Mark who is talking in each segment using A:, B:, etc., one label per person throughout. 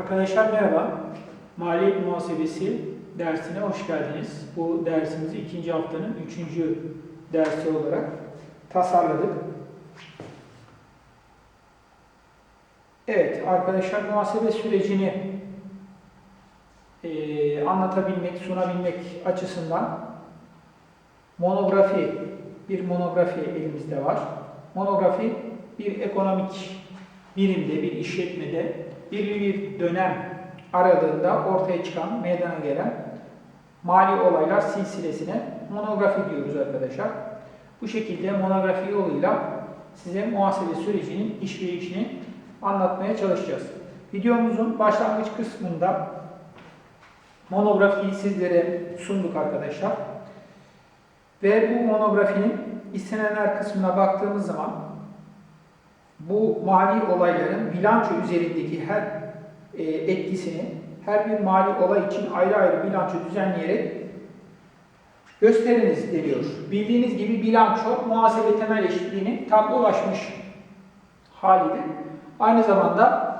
A: Arkadaşlar merhaba. Maliyet muhasebesi dersine hoş geldiniz. Bu dersimizi ikinci haftanın üçüncü dersi olarak tasarladık. Evet arkadaşlar muhasebe sürecini eee, anlatabilmek, sunabilmek açısından monografi, bir monografi elimizde var. Monografi bir ekonomik birimde, bir işletmede bir dönem aralığında ortaya çıkan, meydana gelen mali olaylar silsilesine monografi diyoruz arkadaşlar. Bu şekilde monografi yoluyla size muhasebe sürecinin işleyişini anlatmaya çalışacağız. Videomuzun başlangıç kısmında monografiyi sizlere sunduk arkadaşlar. Ve bu monografinin istenenler kısmına baktığımız zaman bu mali olayların bilanço üzerindeki her e, etkisini her bir mali olay için ayrı ayrı bilanço düzenleyerek gösteriniz deniyor. Bildiğiniz gibi bilanço muhasebe temel eşitliğinin tablolaşmış halidir. Aynı zamanda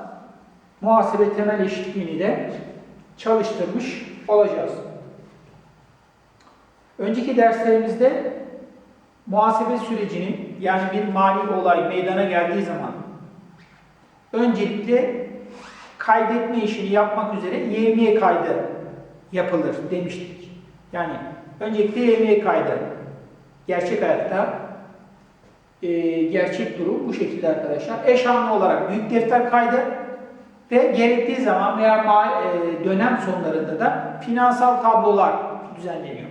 A: muhasebe temel eşitliğini de çalıştırmış olacağız. Önceki derslerimizde muhasebe sürecinin yani bir mali olay meydana geldiği zaman öncelikle kaydetme işini yapmak üzere YMY kaydı yapılır demiştik. Yani öncelikle YMY kaydı. Gerçek hayatta e, gerçek durum bu şekilde arkadaşlar. Eş olarak büyük defter kaydı ve gerektiği zaman veya e, dönem sonlarında da finansal tablolar düzenleniyor.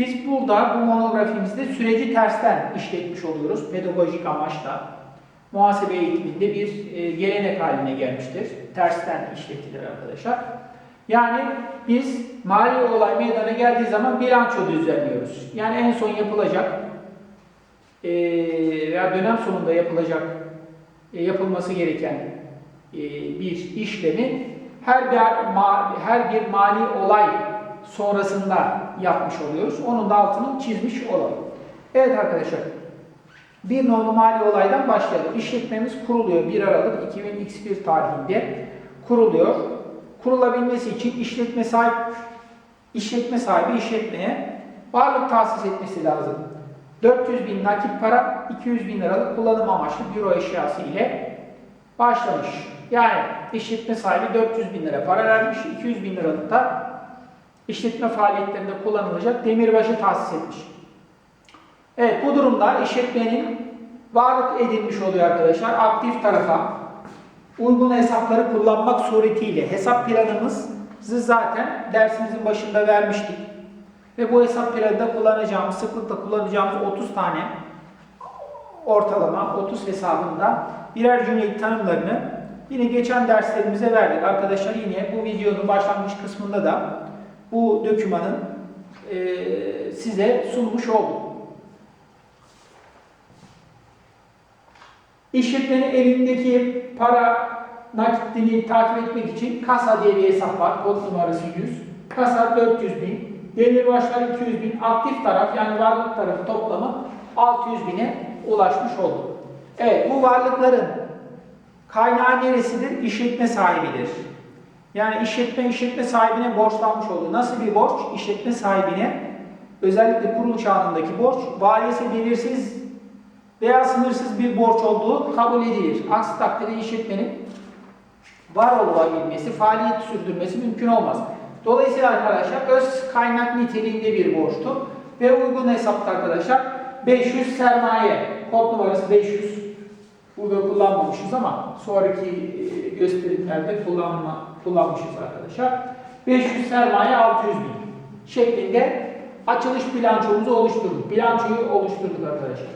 A: Biz burada bu monografimizde süreci tersten işletmiş oluyoruz pedagojik amaçla. Muhasebe eğitiminde bir e, gelenek haline gelmiştir. Tersten işletilir arkadaşlar. Yani biz mali olay meydana geldiği zaman bilanço düzenliyoruz. Yani en son yapılacak e, veya dönem sonunda yapılacak e, yapılması gereken e, bir işlemi her bir her bir mali olay sonrasında yapmış oluyoruz. Onun da altını çizmiş olalım. Evet arkadaşlar. Bir nolu mali olaydan başlayalım. İşletmemiz kuruluyor 1 Aralık 2001 tarihinde kuruluyor. Kurulabilmesi için işletme sahip işletme sahibi işletmeye varlık tahsis etmesi lazım. 400 bin nakit para, 200 bin liralık kullanım amaçlı büro eşyası ile başlamış. Yani işletme sahibi 400 bin lira para vermiş, 200 bin liralık da işletme faaliyetlerinde kullanılacak demirbaşı tahsis etmiş. Evet bu durumda işletmenin varlık edilmiş oluyor arkadaşlar. Aktif tarafa uygun hesapları kullanmak suretiyle hesap planımızı zaten dersimizin başında vermiştik. Ve bu hesap planında kullanacağımız, sıklıkla kullanacağımız 30 tane ortalama 30 hesabında birer cümle tanımlarını yine geçen derslerimize verdik. Arkadaşlar yine bu videonun başlangıç kısmında da bu dokümanın e, size sunmuş oldum. İşletmenin elindeki para nakitini takip etmek için kasa diye bir hesap var. Kod numarası 100. Kasa 400 bin. Demirbaşlar 200 bin. Aktif taraf yani varlık tarafı toplamı 600 bine ulaşmış oldu. Evet bu varlıkların kaynağı neresidir? İşletme sahibidir. Yani işletme işletme sahibine borçlanmış oldu. Nasıl bir borç? İşletme sahibine özellikle kuruluş anındaki borç vadesi belirsiz veya sınırsız bir borç olduğu kabul edilir. Aksi takdirde işletmenin var olabilmesi, faaliyet sürdürmesi mümkün olmaz. Dolayısıyla arkadaşlar öz kaynak niteliğinde bir borçtu. Ve uygun hesapta arkadaşlar 500 sermaye, kod numarası 500. Burada kullanmamışız ama sonraki e, gösterimlerde kullanma, kullanmışız arkadaşlar. 500 sermaye 600 bin şeklinde açılış bilançomuzu oluşturduk. Bilançoyu oluşturduk arkadaşlar.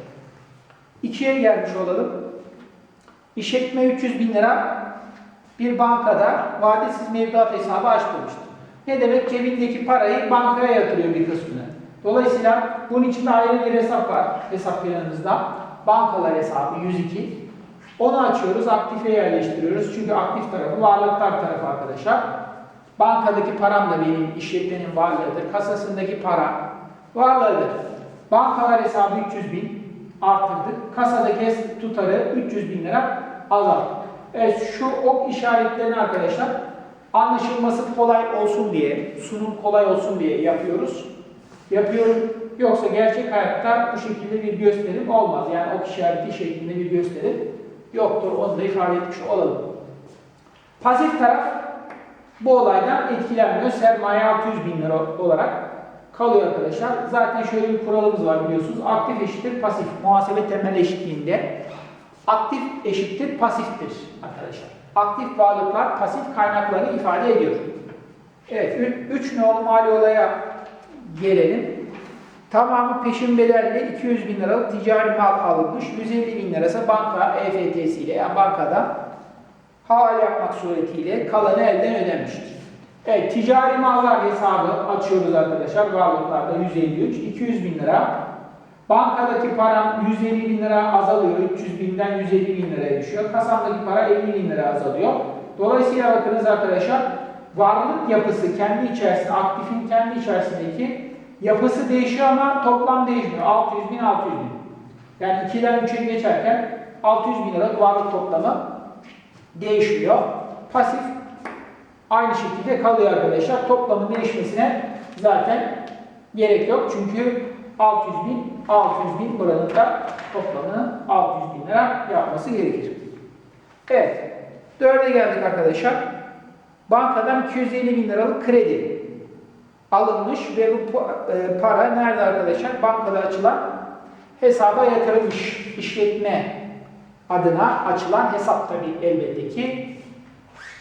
A: İkiye gelmiş olalım. İşletme 300 bin lira bir bankada vadesiz mevduat hesabı açtırmıştır. Ne demek? Cebindeki parayı bankaya yatırıyor bir kısmını. Dolayısıyla bunun için ayrı bir hesap var hesap planımızda. Bankalar hesabı 102. Onu açıyoruz, aktife yerleştiriyoruz. Çünkü aktif tarafı varlıklar tarafı arkadaşlar. Bankadaki param da benim işletmenin varlığıdır. Kasasındaki para varlığıdır. Bankalar hesabı 300 bin arttırdık. Kasadaki tutarı 300 bin lira azalttık. Evet şu ok işaretlerini arkadaşlar anlaşılması kolay olsun diye, sunum kolay olsun diye yapıyoruz. Yapıyorum. Yoksa gerçek hayatta bu şekilde bir gösterim olmaz. Yani ok işareti şeklinde bir gösterim yoktur. Onu da ifade etmiş olalım. Pasif taraf bu olaydan etkilenmiyor. Sermaye 600 bin lira olarak kalıyor arkadaşlar. Zaten şöyle bir kuralımız var biliyorsunuz. Aktif eşittir pasif. Muhasebe temel eşitliğinde aktif eşittir pasiftir arkadaşlar. Aktif varlıklar pasif kaynakları ifade ediyor. Evet, 3 nolu mali olaya gelelim. Tamamı peşin bedelli 200 bin liralık ticari mal alınmış. 150 bin lirası banka EFT'siyle yani bankada havale yapmak suretiyle kalanı elden ödemiştir. Evet, ticari mallar hesabı açıyoruz arkadaşlar. Varlıklarda 153, 200 bin lira. Bankadaki param 150 bin lira azalıyor. 300 binden 150 bin liraya düşüyor. Kasamdaki para 50 bin lira azalıyor. Dolayısıyla bakınız arkadaşlar, varlık yapısı kendi içerisinde, aktifin kendi içerisindeki yapısı değişiyor ama toplam değişmiyor. 600 bin, 600 bin. Yani 2'den 3'e geçerken 600 bin lira varlık toplamı değişmiyor. Pasif aynı şekilde kalıyor arkadaşlar. Toplamın değişmesine zaten gerek yok. Çünkü 600 bin, 600 bin buranın da toplamını 600 bin lira yapması gerekir. Evet. Dörde geldik arkadaşlar. Bankadan 250 bin liralık kredi alınmış ve bu e, para nerede arkadaşlar? Bankada açılan hesaba yatırılmış. işletme adına açılan hesap tabii elbette ki.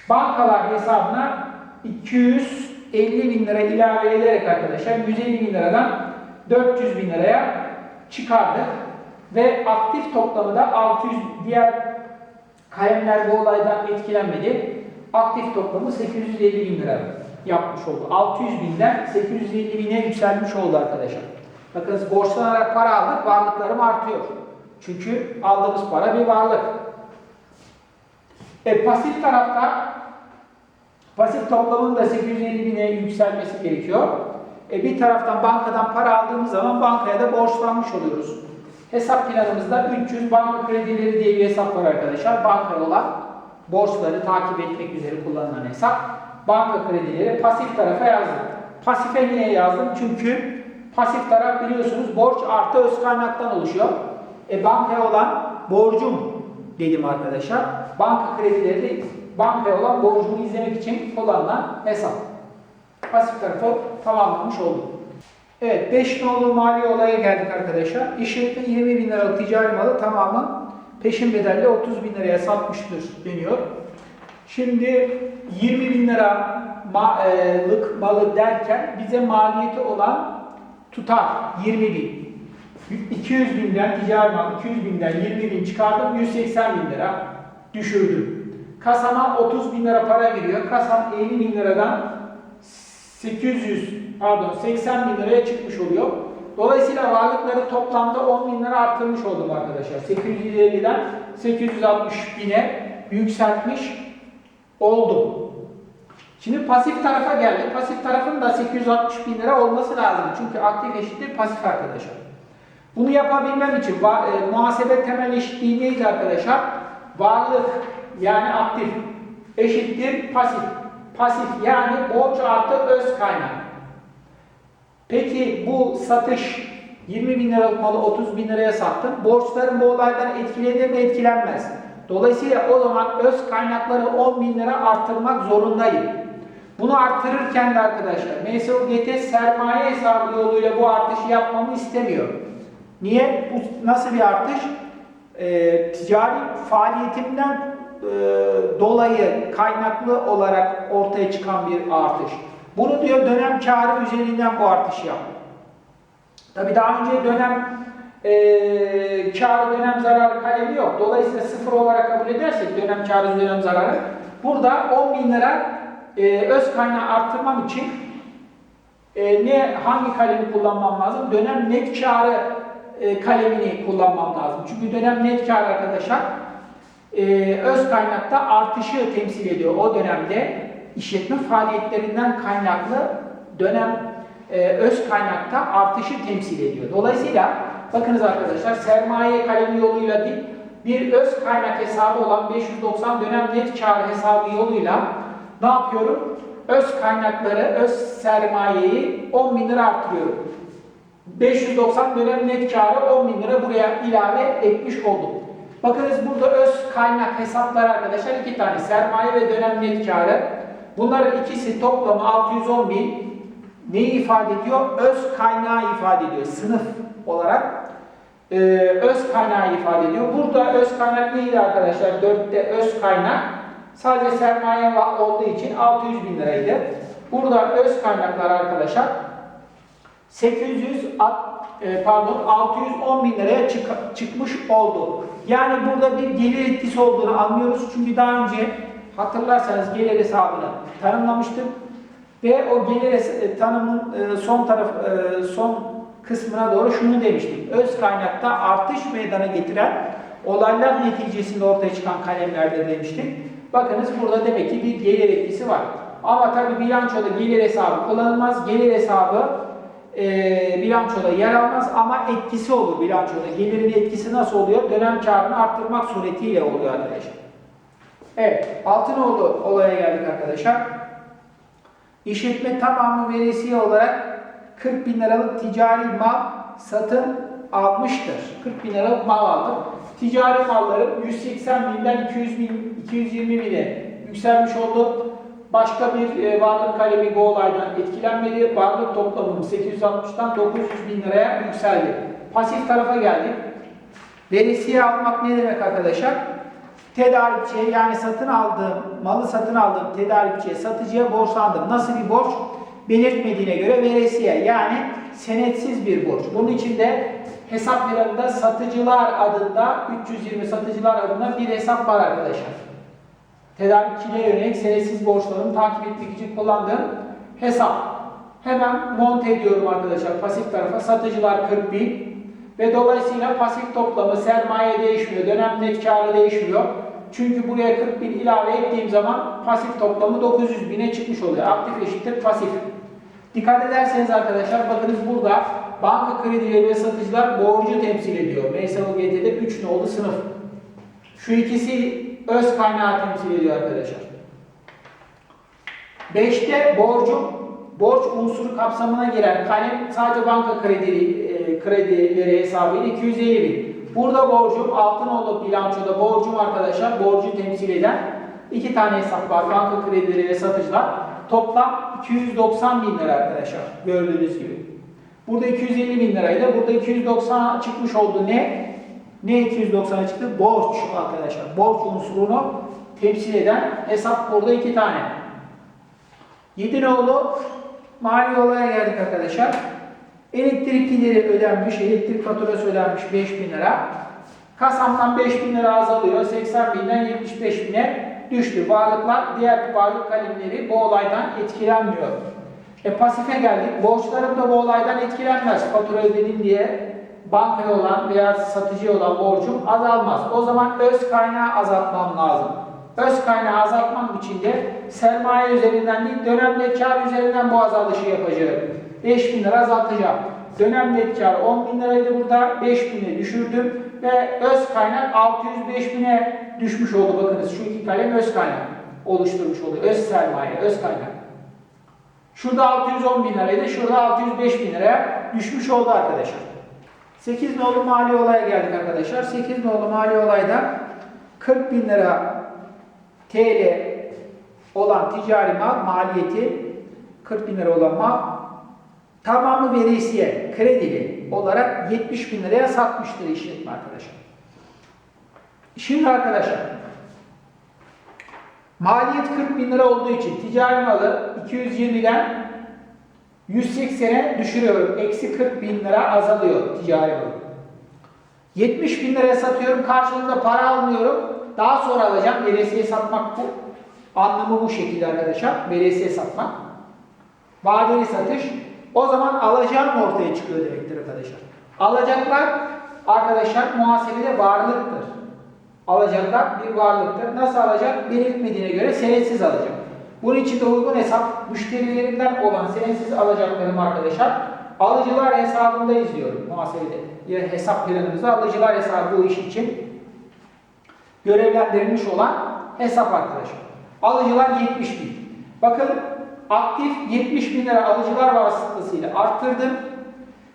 A: Bankalar hesabına 250 bin lira ilave ederek arkadaşlar 150 bin liradan 400 bin liraya çıkardık. Ve aktif toplamı da 600 diğer kalemler bu olaydan etkilenmedi. Aktif toplamı 850 bin lira yapmış oldu. 600 binden 850 bine yükselmiş oldu arkadaşlar. Bakın borçlanarak para aldık, varlıklarım artıyor. Çünkü aldığımız para bir varlık. E, pasif tarafta pasif toplamın da 850 bine yükselmesi gerekiyor. E, bir taraftan bankadan para aldığımız zaman bankaya da borçlanmış oluyoruz. Hesap planımızda 300 banka kredileri diye bir hesap var arkadaşlar. Bankaya olan borçları takip etmek üzere kullanılan hesap. Banka kredileri pasif tarafa yazdım. Pasife niye yazdım? Çünkü pasif taraf biliyorsunuz borç artı öz kaynaktan oluşuyor. E bankaya olan borcum dedim arkadaşlar. Banka kredileri de bankaya olan borcumu izlemek için kullanılan hesap. Pasif tarafı tamamlamış oldum. Evet 5 nolu mali olaya geldik arkadaşlar. İşletme 20 bin liralık ticari malı tamamı peşin bedelle 30 bin liraya satmıştır deniyor. Şimdi 20 bin liralık malı derken bize maliyeti olan tutar 20 bin. 200 binden ticari mal 200 binden 20 bin çıkardım 180 bin lira düşürdüm. Kasama 30 bin lira para giriyor. Kasam 50 bin liradan 800 pardon 80 bin liraya çıkmış oluyor. Dolayısıyla varlıkları toplamda 10 bin lira arttırmış oldum arkadaşlar. 850'den 860 bine yükseltmiş oldum. Şimdi pasif tarafa geldik. Pasif tarafın da 860 bin lira olması lazım. Çünkü aktif eşittir pasif arkadaşlar. Bunu yapabilmem için e, muhasebe temel eşitliği neydi arkadaşlar? Varlık yani aktif eşittir pasif. Pasif yani borç artı öz kaynak. Peki bu satış 20 bin liralık malı 30 bin liraya sattım. Borçlarım bu olaydan etkilenir mi? Etkilenmez. Dolayısıyla o zaman öz kaynakları 10 bin lira arttırmak zorundayım. Bunu arttırırken de arkadaşlar MSUGT sermaye hesabı yoluyla bu artışı yapmamı istemiyor. Niye? Bu nasıl bir artış? Ee, ticari faaliyetimden e, dolayı kaynaklı olarak ortaya çıkan bir artış. Bunu diyor dönem karı üzerinden bu artışı yap. Tabi daha önce dönem e, karı dönem zararı kalemi yok. Dolayısıyla sıfır olarak kabul edersek dönem karı dönem zararı burada 10 bin lira e, öz kaynağı arttırmam için e, ne hangi kalemi kullanmam lazım? Dönem net karı e, kalemini kullanmam lazım. Çünkü dönem net kar arkadaşlar e, öz kaynakta artışı temsil ediyor. O dönemde işletme faaliyetlerinden kaynaklı dönem e, öz kaynakta artışı temsil ediyor. Dolayısıyla bakınız arkadaşlar sermaye kalemi yoluyla değil bir öz kaynak hesabı olan 590 dönem net kar hesabı yoluyla ne yapıyorum? Öz kaynakları, öz sermayeyi 10 bin lira arttırıyorum. 590 dönem net karı 10 bin lira buraya ilave etmiş oldum. Bakınız burada öz kaynak hesapları arkadaşlar iki tane sermaye ve dönem net karı. Bunların ikisi toplamı 610 bin. Neyi ifade ediyor? Öz kaynağı ifade ediyor. Sınıf olarak e, öz kaynağı ifade ediyor. Burada öz kaynak neydi arkadaşlar? 4'te öz kaynak sadece sermaye olduğu için 600 bin liraydı. Burada öz kaynaklar arkadaşlar 800 at- e, pardon 610 bin liraya çık- çıkmış oldu. Yani burada bir gelir etkisi olduğunu anlıyoruz. Çünkü daha önce hatırlarsanız gelir hesabını tanımlamıştık. Ve o gelir e, tanımın e, son taraf son kısmına doğru şunu demiştik. Öz kaynakta artış meydana getiren olaylar neticesinde ortaya çıkan kalemlerde demiştik. Bakınız burada demek ki bir gelir etkisi var. Ama tabi bilançoda gelir hesabı kullanılmaz. Gelir hesabı e, bilançoda yer almaz ama etkisi olur bilançoda. Gelirin etkisi nasıl oluyor? Dönem karını arttırmak suretiyle oluyor arkadaşlar. Evet, Altınoğlu olaya geldik arkadaşlar. İşletme tamamı veresiye olarak 40 bin liralık ticari mal satın almıştır. 40 bin liralık mal aldım. Ticari malların 180 binden 200 bin, 220 bine yükselmiş oldu. Başka bir e, varlık kalemi bu olaydan etkilenmedi. Varlık toplamım 860'dan 900 bin liraya yükseldi. Pasif tarafa geldik. Veresiye almak ne demek arkadaşlar? Tedarikçiye yani satın aldığım, malı satın aldığım tedarikçiye, satıcıya borçlandım. Nasıl bir borç? Belirtmediğine göre veresiye yani senetsiz bir borç. Bunun için de hesap planında satıcılar adında, 320 satıcılar adında bir hesap var arkadaşlar. Tedarikçiliğe yönelik senetsiz borçlarımı takip etmek için kullandığım hesap. Hemen monte ediyorum arkadaşlar pasif tarafa. Satıcılar 40 bin ve dolayısıyla pasif toplamı sermaye değişmiyor, dönem net karı değişmiyor. Çünkü buraya 40 bin ilave ettiğim zaman pasif toplamı 900 bine çıkmış oluyor. Aktif eşittir pasif. Dikkat ederseniz arkadaşlar bakınız burada banka kredileri ve satıcılar borcu temsil ediyor. MSUGT'de 3 nolu sınıf. Şu ikisi öz kaynağı temsil ediyor arkadaşlar. 5'te borcum, borç unsuru kapsamına giren kalem sadece banka kredi, e, kredileri hesabıyla 250 bin. Burada borcum, Altınoğlu bilançoda borcum arkadaşlar, borcu temsil eden iki tane hesap var. Banka kredileri ve satıcılar. Toplam 290 bin lira arkadaşlar, gördüğünüz gibi. Burada 250 bin liraydı, burada 290 çıkmış oldu ne? Ne 290 çıktı? Borç arkadaşlar. Borç unsurunu temsil eden hesap burada iki tane. Yedinoğlu mali olaya geldik arkadaşlar. Elektrik gideri ödenmiş, elektrik faturası ödenmiş 5000 lira. Kasamdan 5000 lira azalıyor, 80 binden 75 bine düştü. Varlıklar, diğer varlık kalemleri bu olaydan etkilenmiyor. E pasife geldik, borçlarım da bu olaydan etkilenmez. Fatura ödedim diye bankaya olan veya satıcıya olan borcum azalmaz. O zaman öz kaynağı azaltmam lazım. Öz kaynağı azaltmam için de sermaye üzerinden değil, dönem net kar üzerinden bu azalışı yapacağım. 5 bin lira azaltacağım. Dönem net kar 10 bin liraydı burada, 5 bine düşürdüm ve öz kaynak 605 bine düşmüş oldu. Bakınız şu iki kalem öz kaynak oluşturmuş oluyor. Öz sermaye, öz kaynak. Şurada 610 bin liraydı, şurada 605 bin liraya düşmüş oldu arkadaşlar. 8 nolu mali olaya geldik arkadaşlar. 8 nolu mali olayda 40 bin lira TL olan ticari mal maliyeti 40 bin lira olan mal tamamı veresiye kredili olarak 70 bin liraya satmıştır işletme arkadaşlar. Şimdi arkadaşlar maliyet 40 bin lira olduğu için ticari malı 220'den 180'e düşürüyorum. Eksi 40 bin lira azalıyor ticari malı. 70 bin liraya satıyorum. Karşılığında para almıyorum. Daha sonra alacağım. Veresiye satmak bu. Anlamı bu şekilde arkadaşlar. Veresiye satmak. Vadeli satış. O zaman alacağım ortaya çıkıyor demektir arkadaşlar. Alacaklar arkadaşlar muhasebede varlıktır. Alacaklar bir varlıktır. Nasıl alacak? Belirtmediğine göre senetsiz alacak. Bunun için de uygun hesap müşterilerimden olan senetsiz alacaklarım arkadaşlar alıcılar hesabında izliyorum muhasebede. Ya hesap planımızda alıcılar hesabı bu iş için görevlendirilmiş olan hesap arkadaşlar. Alıcılar 70 bin. Bakın aktif 70 bin lira alıcılar vasıtasıyla arttırdım.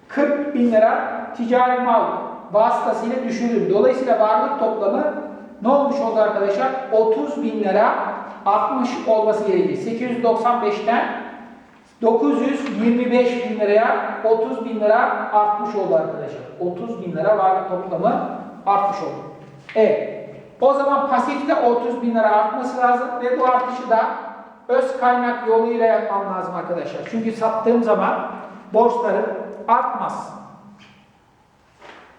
A: 40 bin lira ticari mal vasıtasıyla düşürdüm. Dolayısıyla varlık toplamı ne olmuş oldu arkadaşlar? 30 bin lira artmış olması gerekir. 895'ten 925 bin liraya 30 bin lira artmış oldu arkadaşlar. 30 bin lira varlık toplamı artmış oldu. Evet. O zaman pasifte 30 bin lira artması lazım ve bu artışı da öz kaynak yoluyla yapmam lazım arkadaşlar. Çünkü sattığım zaman borçlarım artmaz.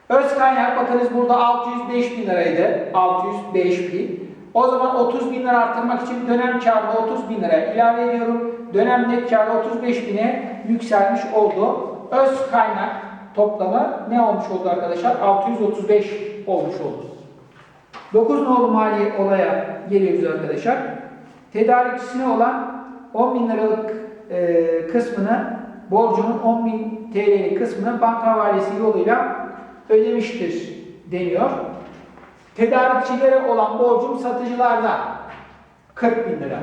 A: Öz kaynak bakınız burada 605 bin liraydı. 605 bin. O zaman 30 bin lira arttırmak için dönem karını 30 bin lira ilave ediyorum. Dönem net karı 35 bine yükselmiş oldu. Öz kaynak toplamı ne olmuş oldu arkadaşlar? 635 olmuş oldu. 9 nolu mali olaya geliyoruz arkadaşlar. Tedarikçisine olan 10 bin liralık e, kısmını, borcunun 10 bin TL'lik kısmını banka havalesi yoluyla ödemiştir deniyor. Tedarikçilere olan borcum satıcılarda 40 bin lira.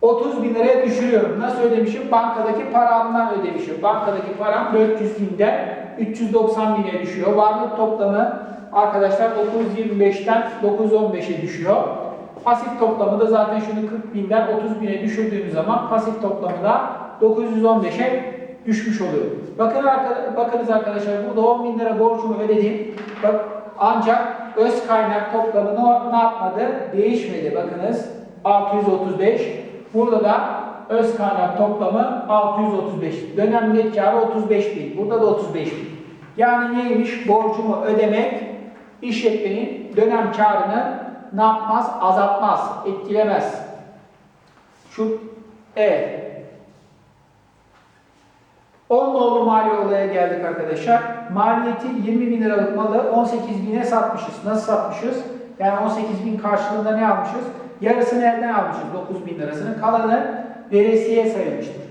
A: 30 bin liraya düşürüyorum. Nasıl ödemişim? Bankadaki paramdan ödemişim. Bankadaki param 400 binden 390 bine düşüyor. Varlık toplamı arkadaşlar 925'ten 915'e düşüyor. Pasif toplamı da zaten şunu 40 binden 30 bine düşürdüğümüz zaman pasif toplamı da 915'e düşmüş oluyor. Bakın arka- bakınız arkadaşlar burada 10 bin lira borcumu ödedim. Bak, ancak öz kaynak toplamı ne yapmadı? Değişmedi. Bakınız 635. Burada da öz kaynak toplamı 635. Dönem net karı 35 bin. Burada da 35 bin. Yani neymiş? Borcumu ödemek işletmenin dönem karını ne yapmaz? Azaltmaz, etkilemez. Şu, evet. 10 nolu mali olaya geldik arkadaşlar. Maliyeti 20 bin liralık malı 18 bine satmışız. Nasıl satmışız? Yani 18 bin karşılığında ne almışız? Yarısını elden almışız 9 bin lirasını. Kalanı veresiye sayılmıştır.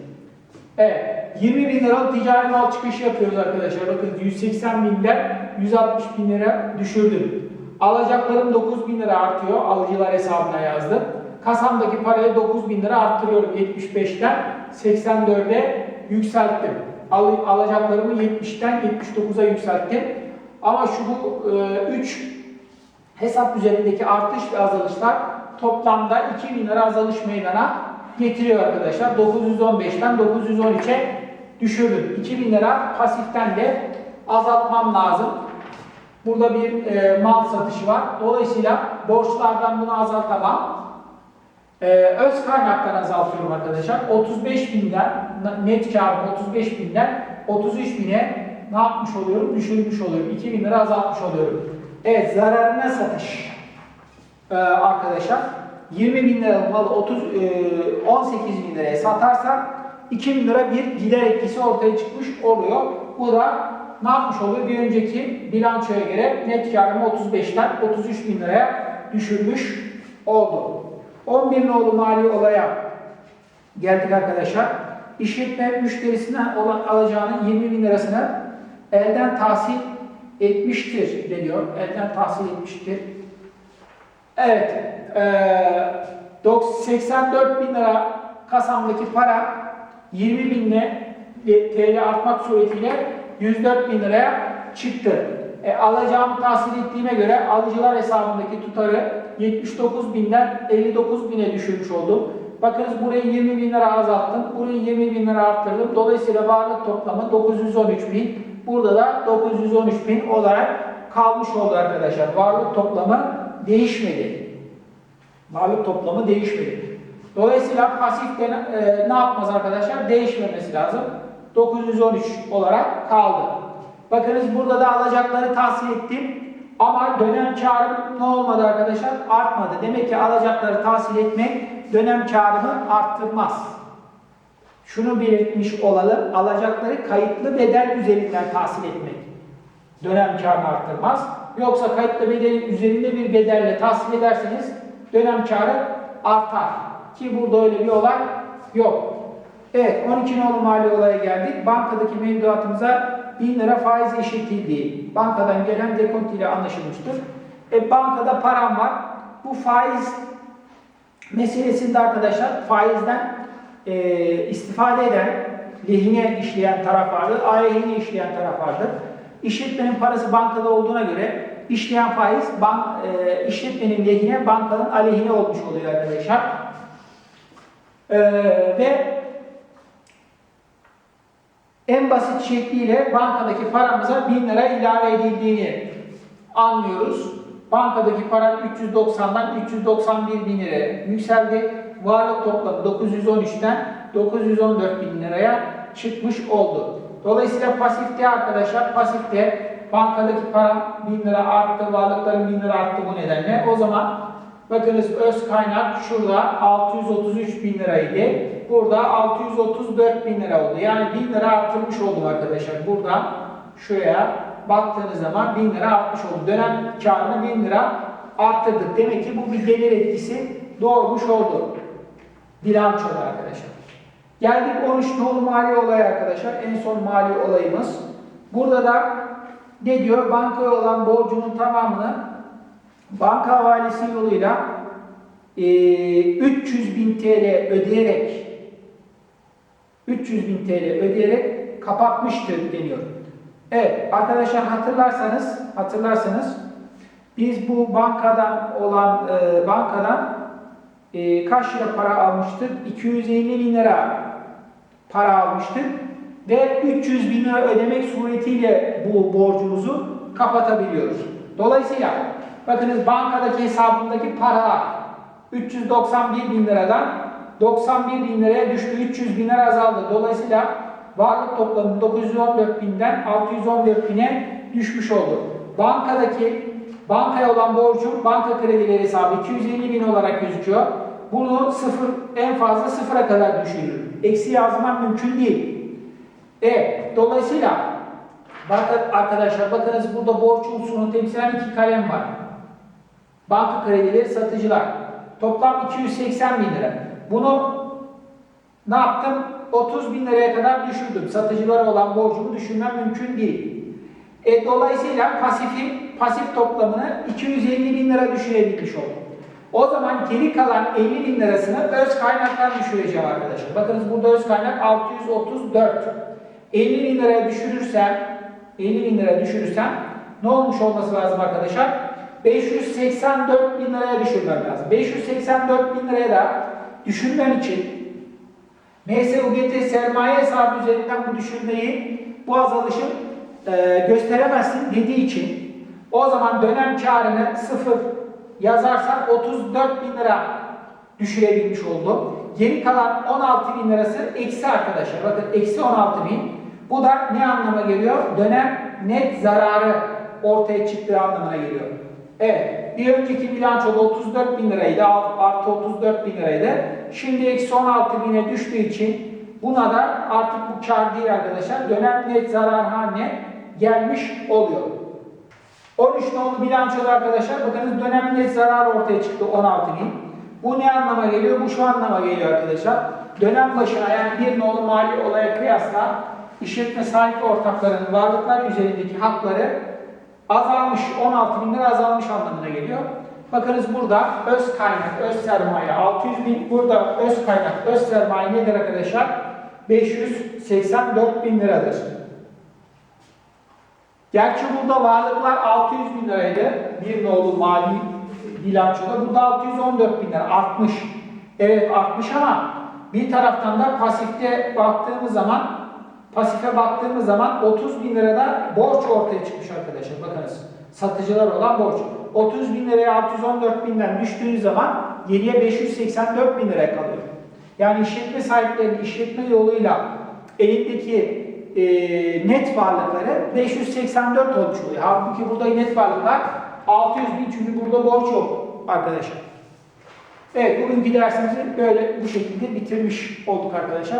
A: Evet. 20 bin liralık ticari mal çıkışı yapıyoruz arkadaşlar. Bakın 180 binden 160 bin lira düşürdüm. Alacaklarım 9 bin lira artıyor. Alıcılar hesabına yazdım. Kasamdaki parayı 9 bin lira arttırıyorum 75'ten 84'e yükselttim. Al, alacaklarımı 70'ten 79'a yükselttim. Ama şu bu 3 hesap üzerindeki artış ve azalışlar toplamda 2000 lira azalış meydana getiriyor arkadaşlar. 915'ten 913'e düşürdüm. 2000 lira pasiften de azaltmam lazım. Burada bir e, mal satışı var. Dolayısıyla borçlardan bunu azaltamam. E, öz kaynaktan azaltıyorum arkadaşlar. 35 binden net karım 35 binden 33 bine ne yapmış oluyorum? Düşürmüş oluyorum. 2000 lira azaltmış oluyorum. Evet zararına satış e, arkadaşlar. 20 bin liralık malı 30, e, 18 bin liraya satarsam 2 bin lira bir gider etkisi ortaya çıkmış oluyor. Bu da ne yapmış oluyor? Bir önceki bilançoya göre net karımı 35'ten 33 bin liraya düşürmüş oldu. 11 nolu mali olaya geldik arkadaşlar. İşletme müşterisinden olan alacağının 20 bin lirasını elden tahsil etmiştir deniyor. Elden tahsil etmiştir. Evet. Ee, 84 bin lira kasamdaki para 20 binle TL artmak suretiyle 104 bin liraya çıktı. E, alacağımı tahsil ettiğime göre alıcılar hesabındaki tutarı 79 binden 59 bine düşürmüş oldum. Bakınız burayı 20 bin lira azalttım. Burayı 20 bin lira arttırdım. Dolayısıyla varlık toplamı 913 bin. Burada da 913 bin olarak kalmış oldu arkadaşlar. Varlık toplamı değişmedi. Varlık toplamı değişmedi. Dolayısıyla pasifte e, ne yapmaz arkadaşlar? Değişmemesi lazım. 913 olarak kaldı. Bakınız burada da alacakları tahsil ettim. Ama dönem karım ne olmadı arkadaşlar? Artmadı. Demek ki alacakları tahsil etmek dönem karımı arttırmaz. Şunu belirtmiş olalım. Alacakları kayıtlı bedel üzerinden tahsil etmek dönem karını arttırmaz. Yoksa kayıtlı bedelin üzerinde bir bedelle tahsil ederseniz dönem karı artar. Ki burada öyle bir olay yok. Evet 12 nolu mali olaya geldik. Bankadaki mevduatımıza 1000 lira faiz eşitildiği bankadan gelen dekont ile anlaşılmıştır. E, bankada param var. Bu faiz meselesinde arkadaşlar faizden e, istifade eden, lehine işleyen taraf vardır, aleyhine işleyen taraf vardır. İşletmenin parası bankada olduğuna göre işleyen faiz bank, e, işletmenin lehine, bankanın aleyhine olmuş oluyor arkadaşlar. E, ve en basit şekliyle bankadaki paramıza 1000 lira ilave edildiğini anlıyoruz. Bankadaki para 390'dan 391 bin liraya yükseldi. Varlık toplamı 913'ten 914 bin liraya çıkmış oldu. Dolayısıyla pasifte arkadaşlar pasifte bankadaki para 1000 lira arttı, varlıkların 1000 lira arttı bu nedenle. O zaman bakınız öz kaynak şurada 633 bin liraydı. Burada 634 bin lira oldu. Yani 1000 lira arttırmış oldum arkadaşlar. Buradan şuraya baktığınız zaman 1000 lira artmış oldu. Dönem karını 1000 lira arttırdık. Demek ki bu bir gelir etkisi doğurmuş oldu. Bilançoda arkadaşlar. Geldik 13 nolu mali olay arkadaşlar. En son mali olayımız. Burada da ne diyor? Bankaya olan borcunun tamamını banka havalesi yoluyla e, 300 bin TL ödeyerek 300 bin TL ödeyerek kapatmıştır deniyor. Evet arkadaşlar hatırlarsanız hatırlarsanız biz bu bankadan olan e, bankadan e, kaç lira para almıştık? 250 bin lira para almıştık ve 300 bin lira ödemek suretiyle bu borcumuzu kapatabiliyoruz. Dolayısıyla bakınız bankadaki hesabımdaki paralar 391 bin liradan 91 bin liraya düştü. 300 bin lira azaldı. Dolayısıyla varlık toplamı 914 binden 614 bine düşmüş oldu. Bankadaki bankaya olan borcum banka kredileri hesabı 250 bin olarak gözüküyor. Bunu sıfır en fazla sıfıra kadar düşürür. Eksi yazmam mümkün değil. E, dolayısıyla bakın arkadaşlar bakınız burada borç unsurunu temsilen iki kalem var. Banka kredileri satıcılar. Toplam 280 bin lira. Bunu ne yaptım? 30 bin liraya kadar düşürdüm. Satıcılara olan borcumu düşürmem mümkün değil. E, dolayısıyla pasifi, pasif toplamını 250 bin lira düşürebilmiş oldum. O zaman geri kalan 50 bin lirasını öz kaynaktan düşüreceğim arkadaşlar. Bakınız burada öz kaynak 634. 50 bin liraya düşürürsem 50 bin liraya düşürürsem ne olmuş olması lazım arkadaşlar? 584 bin liraya düşürmem lazım. 584 bin liraya da düşürmem için MSUGT sermaye hesabı üzerinden bu düşürmeyi, bu azalışın e, gösteremezsin dediği için o zaman dönem karını sıfır yazarsak 34 bin lira düşürebilmiş oldu. Geri kalan 16 bin lirası eksi arkadaşlar. Bakın eksi 16 bin. Bu da ne anlama geliyor? Dönem net zararı ortaya çıktığı anlamına geliyor. Evet, bir önceki bilançoda 34 bin liraydı, artı 34 bin liraydı. Şimdi eksi 16 bine düştüğü için buna da artık bu kar değil arkadaşlar, dönem net zarar haline gelmiş oluyor. 13 nolu bilançoda arkadaşlar, bakınız dönem net zarar ortaya çıktı 16 bin. Bu ne anlama geliyor? Bu şu anlama geliyor arkadaşlar. Dönem başına yani bir nolu mali olaya kıyasla işletme sahibi ortaklarının varlıklar üzerindeki hakları azalmış, 16 bin lira azalmış anlamına geliyor. Bakınız burada öz kaynak, öz sermaye 600 bin, burada öz kaynak, öz sermaye nedir arkadaşlar? 584 bin liradır. Gerçi burada varlıklar 600 bin liraydı. Bir nolu mali bilançoda. Burada 614 bin lira artmış. Evet artmış ama bir taraftan da pasifte baktığımız zaman pasife baktığımız zaman 30 bin lirada borç ortaya çıkmış arkadaşlar. Bakınız satıcılar olan borç. 30 bin liraya 614 binden düştüğü zaman geriye 584 bin liraya kalıyor. Yani işletme sahiplerinin işletme yoluyla elindeki e, net varlıkları 584 olmuş oluyor. Halbuki burada net varlıklar 600 bin çünkü burada borç yok arkadaşlar. Evet bugünkü dersimizi böyle bu şekilde bitirmiş olduk arkadaşlar.